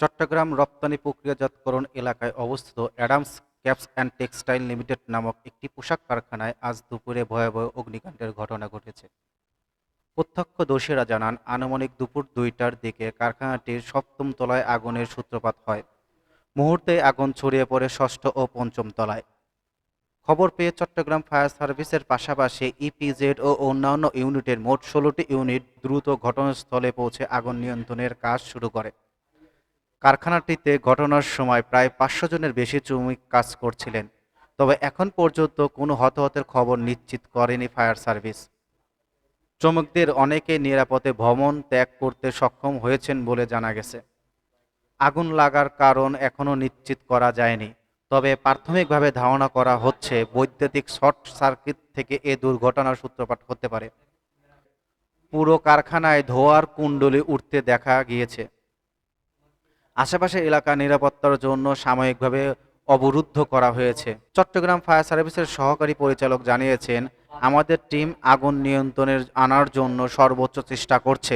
চট্টগ্রাম রপ্তানি প্রক্রিয়াজাতকরণ এলাকায় অবস্থিত Adams caps and textile limited নামক একটি পোশাক কারখানায় আজ দুপুরে ভয়াবহ অগ্নিকাণ্ডের ঘটনা ঘটেছে। প্রত্যক্ষদর্শীরা জানান, আনুমানিক দুপুর দুইটার দিকে কারখানাটির সপ্তম তলায় আগুনের সূত্রপাত হয়। মুহূর্তে আগুন ছড়িয়ে পড়ে ষষ্ঠ ও পঞ্চম তলায়। খবর পেয়ে চট্টগ্রাম ফায়ার সার্ভিসের পাশাপাশি ইপিজেড ও অন্যান্য ইউনিটের মোট ষোলোটি ইউনিট দ্রুত ঘটনাস্থলে পৌঁছে আগুন নিয়ন্ত্রণের কাজ শুরু করে। কারখানাটিতে ঘটনার সময় প্রায় পাঁচশো জনের বেশি শ্রমিক কাজ করছিলেন। তবে এখন পর্যন্ত কোনো হতাহতের খবর নিশ্চিত করেনি ফায়ার সার্ভিস। শ্রমিকদের অনেকে নিরাপদে ভ্রমণ ত্যাগ করতে সক্ষম হয়েছেন বলে জানা গেছে। আগুন লাগার কারণ এখনও নিশ্চিত করা যায়নি, তবে প্রাথমিকভাবে ধারণা করা হচ্ছে বৈদ্যুতিক শর্ট সার্কিট থেকে এ দুর্ঘটনার সূত্রপাত হতে পারে। পুরো কারখানায় ধোয়ার কুণ্ডলি উঠতে দেখা গিয়েছে। আশেপাশের এলাকা নিরাপত্তার জন্য সাময়িকভাবে অবরুদ্ধ করা হয়েছে। চট্টগ্রাম ফায়ার সার্ভিসের সহকারী পরিচালক জানিয়েছেন, আমাদের টিম আগুন নিয়ন্ত্রণের আনার জন্য সর্বোচ্চ চেষ্টা করছে।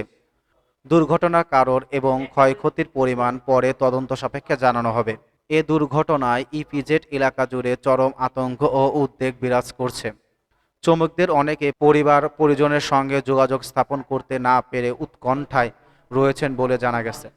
দুর্ঘটনার কারণ এবং ক্ষয়ক্ষতির পরিমাণ পরে তদন্ত সাপেক্ষে জানানো হবে। এ দুর্ঘটনায় ইপিজেড এলাকা জুড়ে চরম আতঙ্ক ও উদ্বেগ বিরাজ করছে। শ্রমিকদের অনেকে পরিবার পরিজনের সঙ্গে যোগাযোগ স্থাপন করতে না পেরে উৎকণ্ঠায় রয়েছেন বলে জানা গেছে।